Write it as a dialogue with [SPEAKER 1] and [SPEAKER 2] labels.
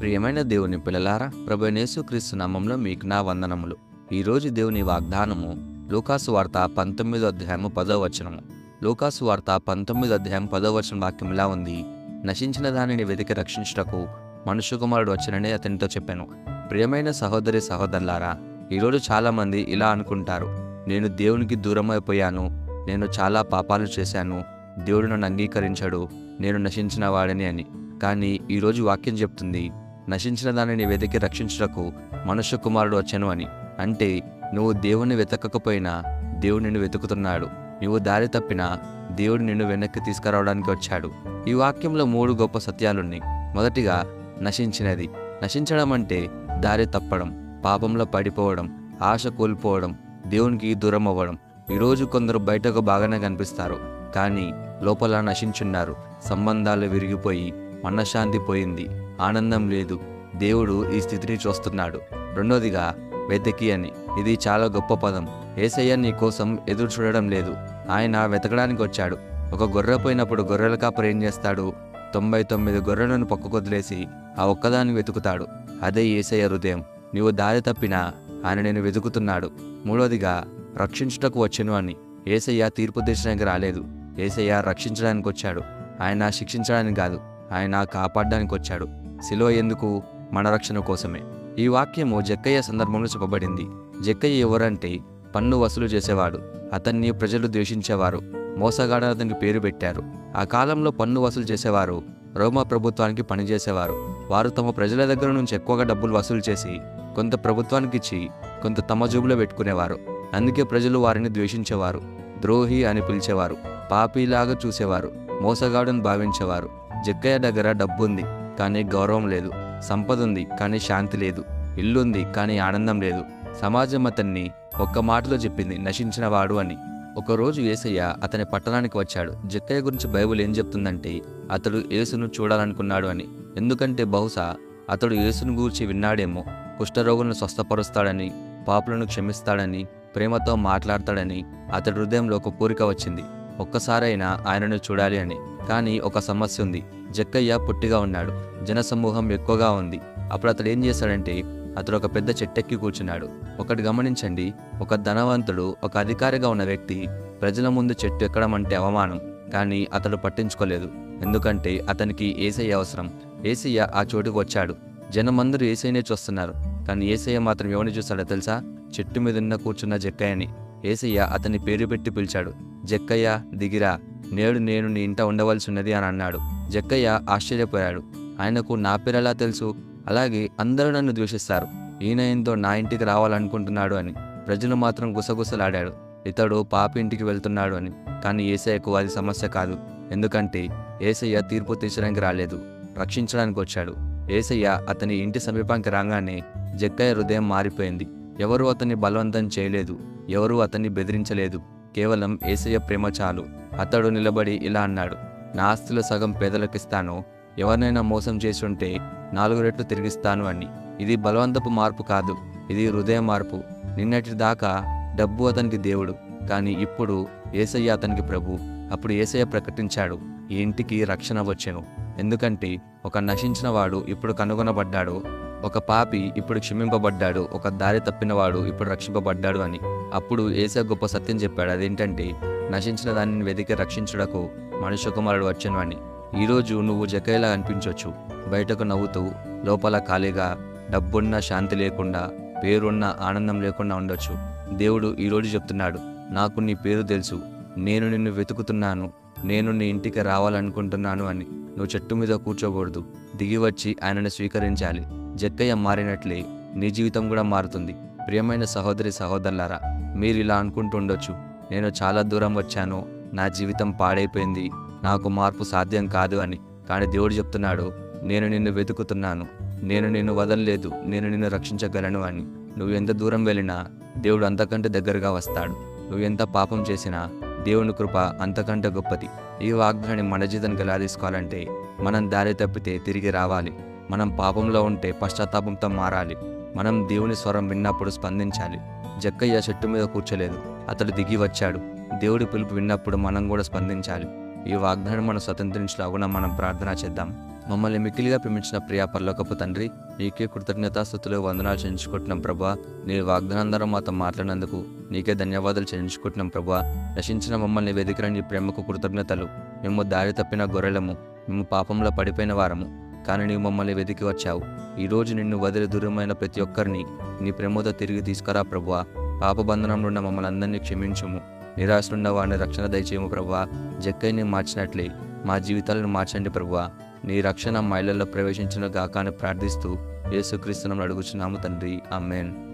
[SPEAKER 1] ప్రియమైన దేవుని పిల్లలారా ప్రభు క్రీస్తు నామంలో మీకు నా వందనములు. ఈరోజు దేవుని వాగ్దానము లోకాసు వార్త పంతొమ్మిదో అధ్యాయము పదో వచనము. లోకాసు వార్త పంతొమ్మిదో అధ్యాయం పదో వచనం వాక్యం ఇలా ఉంది. నశించిన దానిని వెతికి రక్షించుటకు మనుష్య కుమారుడు వచ్చినని అతనితో చెప్పాను. ప్రియమైన సహోదరి సహోదరులారా ఈరోజు చాలామంది ఇలా అనుకుంటారు. నేను దేవునికి దూరం అయిపోయాను నేను చాలా పాపాలు చేశాను దేవుడు నన్ను అంగీకరించాడు నేను నశించిన వాడిని అని. కానీ ఈరోజు వాక్యం చెప్తుంది నశించిన దానిని వెతికి రక్షించుటకు మనుష్య కుమారుడు వచ్చాను అని. అంటే నువ్వు దేవుణ్ణి వెతకకపోయినా దేవుడు నిన్ను వెతుకుతున్నాడు. నువ్వు దారి తప్పినా దేవుడు నిన్ను వెనక్కి తీసుకురావడానికి వచ్చాడు. ఈ వాక్యంలో మూడు గొప్ప సత్యాలున్నాయి. మొదటిగా నశించినది. నశించడం అంటే దారి తప్పడం పాపంలో పడిపోవడం ఆశ కోల్పోవడం దేవునికి దూరం అవ్వడం. ఈరోజు కొందరు బయటకు బాగానే కనిపిస్తారు. కానీ లోపల నశించున్నారు. సంబంధాలు విరిగిపోయి మనశ్శాంతి పోయింది. ఆనందం లేదు. దేవుడు ఈ స్థితిని చూస్తున్నాడు. రెండోదిగా వెతికి అని ఇది చాలా గొప్ప పదం. ఏసయ్య నీ కోసం ఎదురు చూడడం లేదు. ఆయన వెతకడానికి వచ్చాడు. ఒక గొర్రె పోయినప్పుడు గొర్రెల కాపరి ఏం చేస్తాడు? తొంభై తొమ్మిది గొర్రెలను పక్కకు వదిలేసి ఆ ఒక్కదాన్ని వెతుకుతాడు. అదే ఏసయ్య హృదయం. నీవు దారి తప్పినా ఆయన నేను వెతుకుతున్నాడు. మూడోదిగా రక్షించుటకు వచ్చెను అని. ఏసయ్య తీర్పు తీర్చడానికి రాలేదు. ఏసయ్య రక్షించడానికి వచ్చాడు. ఆయన శిక్షించడానికి కాదు. ఆయన కాపాడడానికి వచ్చాడు. శిలువ ఎందుకు? మన రక్షణ కోసమే. ఈ వాక్యము జక్కయ్య సందర్భంలో చెప్పబడింది. జక్కయ్య ఎవరంటే పన్ను వసూలు చేసేవాడు. అతన్ని ప్రజలు ద్వేషించేవారు. మోసగాడ అతనికి పేరు పెట్టారు. ఆ కాలంలో పన్ను వసూలు చేసేవారు. రోమా ప్రభుత్వానికి పనిచేసేవారు వారు తమ ప్రజల దగ్గర నుంచి ఎక్కువగా డబ్బులు వసూలు చేసి కొంత ప్రభుత్వానికి ఇచ్చి కొంత తమ జూబులో పెట్టుకునేవారు. అందుకే ప్రజలు వారిని ద్వేషించేవారు. ద్రోహి అని పిలిచేవారు. పాపిలాగా చూసేవారు. మోసగాడని భావించేవారు. జక్కయ్య దగ్గర డబ్బుంది. కానీ గౌరవం లేదు. సంపద ఉంది కానీ శాంతి లేదు. ఇల్లుంది కానీ ఆనందం లేదు. సమాజం అతన్ని ఒక్క మాటలో చెప్పింది నశించినవాడు అని. ఒకరోజు యేసయ్య అతని పట్టణానికి వచ్చాడు. జక్కయ్య గురించి బైబిల్ ఏం చెప్తుందంటే అతడు యేసును చూడాలనుకున్నాడు అని. ఎందుకంటే బహుశా అతడు యేసును గూర్చి విన్నాడేమో కుష్ఠరోగులను స్వస్థపరుస్తాడని పాపులను క్షమిస్తాడని ప్రేమతో మాట్లాడతాడని అతడి హృదయంలో ఒక కోరిక వచ్చింది. ఒక్కసారైనా ఆయనను చూడాలి అని. కానీ ఒక సమస్య ఉంది. జక్కయ్య పుట్టిగా ఉన్నాడు. జనసమూహం ఎక్కువగా ఉంది. అప్పుడు అతడు ఏం చేశాడంటే అతడు ఒక పెద్ద చెట్టెక్కి కూర్చున్నాడు. ఒకటి గమనించండి ఒక ధనవంతుడు ఒక అధికారిగా ఉన్న వ్యక్తి ప్రజల ముందు చెట్టు ఎక్కడం అంటే అవమానం కానీ అతడు పట్టించుకోలేదు. ఎందుకంటే అతనికి ఏసయ్య అవసరం. ఏసయ్య ఆ చోటుకు వచ్చాడు. జనమందరూ ఏసైనే చూస్తున్నారు. కానీ ఏసయ్య మాత్రం ఎవరిని చూస్తాడో తెలుసా? చెట్టు మీద ఉన్న కూర్చున్న జక్కయ్యని. ఏసయ్య అతని పేరు పెట్టి పిలిచాడు. జక్కయ్య దిగిరా. నేడు నేను నీ ఇంట ఉండవలసి ఉన్నది అని అన్నాడు. జక్కయ్య ఆశ్చర్యపోయాడు. ఆయనకు నా పేరెలా తెలుసు? అలాగే అందరూ నన్ను ద్వేషిస్తారు. ఈయన ఏంతో నా ఇంటికి రావాలనుకుంటున్నాడు అని. ప్రజలు మాత్రం గుసగుసలాడాడు ఇతడు పాపి ఇంటికి వెళ్తున్నాడు అని. కానీ ఏసయ్యకు అది సమస్య కాదు. ఎందుకంటే ఏసయ్య తీర్పు తీర్చడానికి రాలేదు. రక్షించడానికి వచ్చాడు. ఏసయ్య అతని ఇంటి సమీపానికి రాగానే జక్కయ్య హృదయం మారిపోయింది. ఎవరు అతన్ని బలవంతం చేయలేదు. ఎవరూ అతన్ని బెదిరించలేదు. కేవలం ఏసయ్య ప్రేమ చాలు. అతడు నిలబడి ఇలా అన్నాడు నా ఆస్తుల సగం పేదలకిస్తాను ఎవరినైనా మోసం చేసుంటే నాలుగు రెట్లు తిరిగిస్తాను అని. ఇది బలవంతపు మార్పు కాదు ఇది హృదయ మార్పు. నిన్నటి దాకా డబ్బు అతనికి దేవుడు కానీ ఇప్పుడు ఏసయ్య అతనికి ప్రభు. అప్పుడు ఏసయ్య ప్రకటించాడు ఈ ఇంటికి రక్షణ వచ్చెను. ఎందుకంటే ఒక నశించిన వాడు ఇప్పుడు కనుగొనబడ్డాడు ఒక పాపి ఇప్పుడు క్షమింపబడ్డాడు ఒక దారి తప్పినవాడు ఇప్పుడు రక్షింపబడ్డాడు అని. అప్పుడు ఏసే గొప్ప సత్యం చెప్పాడు అదేంటంటే నశించిన దానిని వెతికి రక్షించుటకు మనుష్య కుమారుడు వచ్చను అని. ఈరోజు నువ్వు జకైలా అనిపించవచ్చు బయటకు నవ్వుతూ లోపల ఖాళీగా డబ్బున్న శాంతి లేకుండా పేరున్న ఆనందం లేకుండా ఉండొచ్చు. దేవుడు ఈరోజు చెప్తున్నాడు నాకు నీ పేరు తెలుసు. నేను నిన్ను వెతుకుతున్నాను. నేను నీ ఇంటికి రావాలనుకుంటున్నాను అని. నువ్వు చెట్టు మీద కూర్చోకూడదు. దిగి వచ్చి ఆయనను స్వీకరించాలి. జక్కయ్య మారినట్లే నీ జీవితం కూడా మారుతుంది. ప్రియమైన సహోదరి సహోదరులారా మీరు ఇలా అనుకుంటుండొచ్చు. నేను చాలా దూరం వచ్చాను. నా జీవితం పాడైపోయింది. నాకు మార్పు సాధ్యం కాదు అని. కానీ దేవుడు చెప్తున్నాడు నేను నిన్ను వెతుకుతున్నాను. నేను నిన్ను వదలలేదు. నేను నిన్ను రక్షించగలను అని. నువ్వు ఎంత దూరం వెళ్ళినా దేవుడు అంతకంటే దగ్గరగా వస్తాడు. నువ్వు ఎంత పాపం చేసినా దేవుని కృప అంతకంటే గొప్పది. ఈ వాగ్దాన్ని మన జీతం గలాదీసుకోవాలంటే మనం దారి తప్పితే తిరిగి రావాలి. మనం పాపంలో ఉంటే పశ్చాత్తాపంతో మారాలి. మనం దేవుని స్వరం విన్నప్పుడు స్పందించాలి. జక్కయ్య చెట్టు మీద కూర్చోలేదు. అతడు దిగి వచ్చాడు. దేవుడి పిలుపు విన్నప్పుడు మనం కూడా స్పందించాలి. ఈ వాగ్దానం మనం స్వతంత్రించలాగున మనం ప్రార్థన చేద్దాం. మమ్మల్ని మిక్కిలిగా ప్రేమించిన ప్రియా పర్లోకపు తండ్రి నీకే కృతజ్ఞతాస్థుతులు వందనాలు చెల్లించుకుంటున్నాం ప్రభా. నీ వాగ్దానందరం మాతో మాట్లాడినందుకు నీకే ధన్యవాదాలు చెల్లించుకుంటున్నాం ప్రభా. నశించిన మమ్మల్ని వెదికిన నీ ప్రేమకు కృతజ్ఞతలు. మేము దారి తప్పిన గొర్రెలము మేము పాపంలో పడిపోయిన వారము. కానీ నీవు మమ్మల్ని వెతికి వచ్చావు. ఈరోజు నిన్ను వదిలి దూరమైన ప్రతి ఒక్కరిని నీ ప్రేమతో తిరిగి తీసుకురా ప్రభువా పాపబంధనంలో ఉన్న మమ్మల్ని అందరినీ క్షమించుము. నిరాశలున్న వారిని రక్షణ దయచేయము ప్రభా జక్కైని మార్చినట్లే మా జీవితాలను మార్చండి ప్రభా నీ రక్షణ మహిళల్లో ప్రవేశించిన గాకాన్ని ప్రార్థిస్తూ యేసుక్రీస్తునం అడుగుచున్నాము తండ్రి. అమ్మేన్